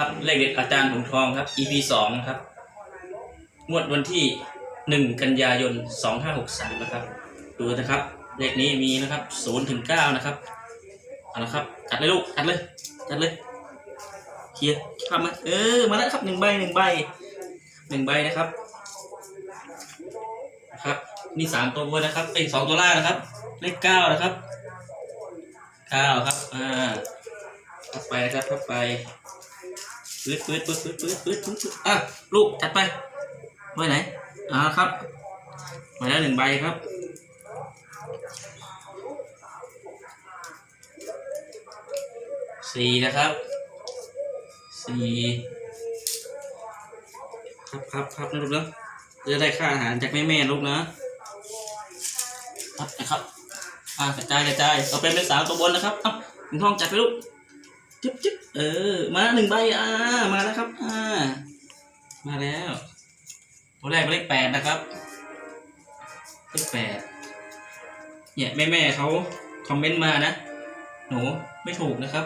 ครับเลขเด็ดอาจารย์ถุงทองครับ EP สองครับงวดวันที่หนึ่งกันยายนสองห้าหกสามนะครับ ดูนะครับ เลขนี้มีนะครับศูนย์ถึงเก้านะครับเอาละครับจัดเลยลูกจัดเลยจัดเลยเคลียร์ทำมาเออมาแล้วครับหนึ่งใบหนึ่งใบหนึ่งใบนะครับนะครับนี่สามตัวบนนะครับเอ้ยสองตัวล่างนะครับ เลขเก้านะครับเก้าครับอ่าเข้าไปนะครับเข้าไป ปื๊ดปื๊ดปื๊ดปื๊ดปื๊ดปื๊ดปื๊ดปื๊ดอะลูกจัดไปไว้ไหนอ่าครับมาแล้วหนึ่งใบครับสี่นะครับสี่ครับครับครับนะลูกนะจะได้ค่าอาหารจากแม่แม่ลูกนะครับนะครับอ่ากระจายกระจายต่อไปเป็นสาวตัวบนนะครับอ้าหนึ่งทองจัดไปลูก จึ๊บจึ๊บเออ มาหนึ่งใบอ่ามาแล้วครับอ่ามาแล้ว ตัวแรกเป็นเลขแปดนะครับ เลขแปดเนี่ยแม่แม่เขาคอมเมนต์มานะ หนูไม่ถูกนะครับ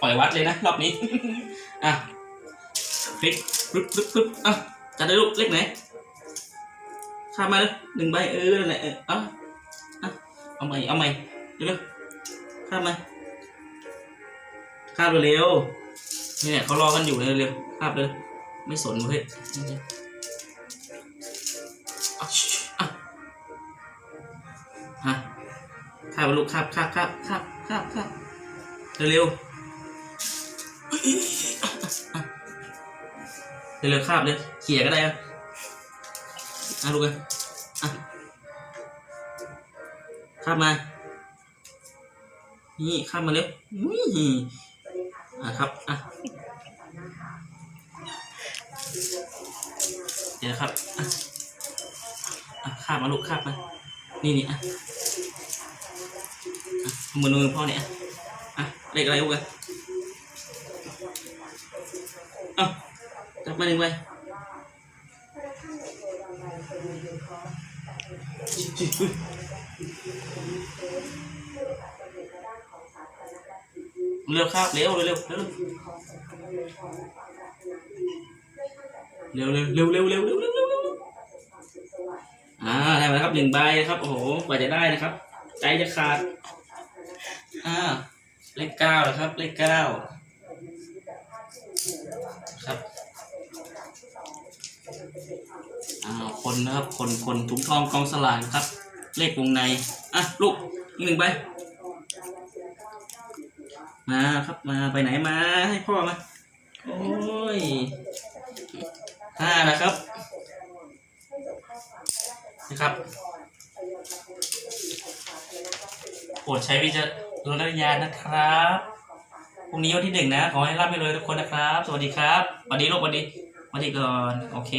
ปล่อยวัดเลยนะ รอบนี้ อะพลิกปึ๊บปึ๊บปึ๊บอะจัดได้ลูกเลขไหนข้ามมาเลยหนึ่งใบเออนั่นแหละเอออาเอาเอาใหม่เอาใหม่เร็วข้ามมา ข้ามเร็วๆเนี่ยเขารอกันอยู่เร็วๆข้ามเลย ไม่สนเว้ยฮะข้ามมาลูกข้ามข้ามข้ามข้ามข้ามข้ามเร็วๆเร็วๆคาบเลยเขี่ยก็ได้อะอะลูกเลยอะคาบมา นี่คาบมาเร็ว นี่อะครับอะเดี๋ยวนะครับอะอะคาบมาลูกคาบมานี่นี่อะอะมือมือพ่อเนี่ยอะอะเลขอะไรลูกอะเอ้าจับมาหนึ่งใบ เร็วครับเร็วเร็วเร็วเร็วเร็วเร็วเร็วเร็วเร็วเร็วเร็วอ่าได้มาแล้วครับหนึ่งใบครับโอ้โหกว่าจะได้นะครับ ใจจะขาดอ่าเลขเก้านะครับเลขเก้าครับอ่าคนนะครับคนคนถุงทองกองสลากครับ เลขวงในอะลูกอีกหนึ่งใบ มาครับมาไปไหนมาให้พ่อมา โอ้ยห้านะครับนะครับโปรดใช้วิจารณญาณนะครับพรุ่งนี้วันที่หนึ่งนะ ขอให้ร่ำให้รวยทุกคนนะครับ สวัสดีครับสวัสดีลูกสวัสดีสวัสดีก่อน โอเค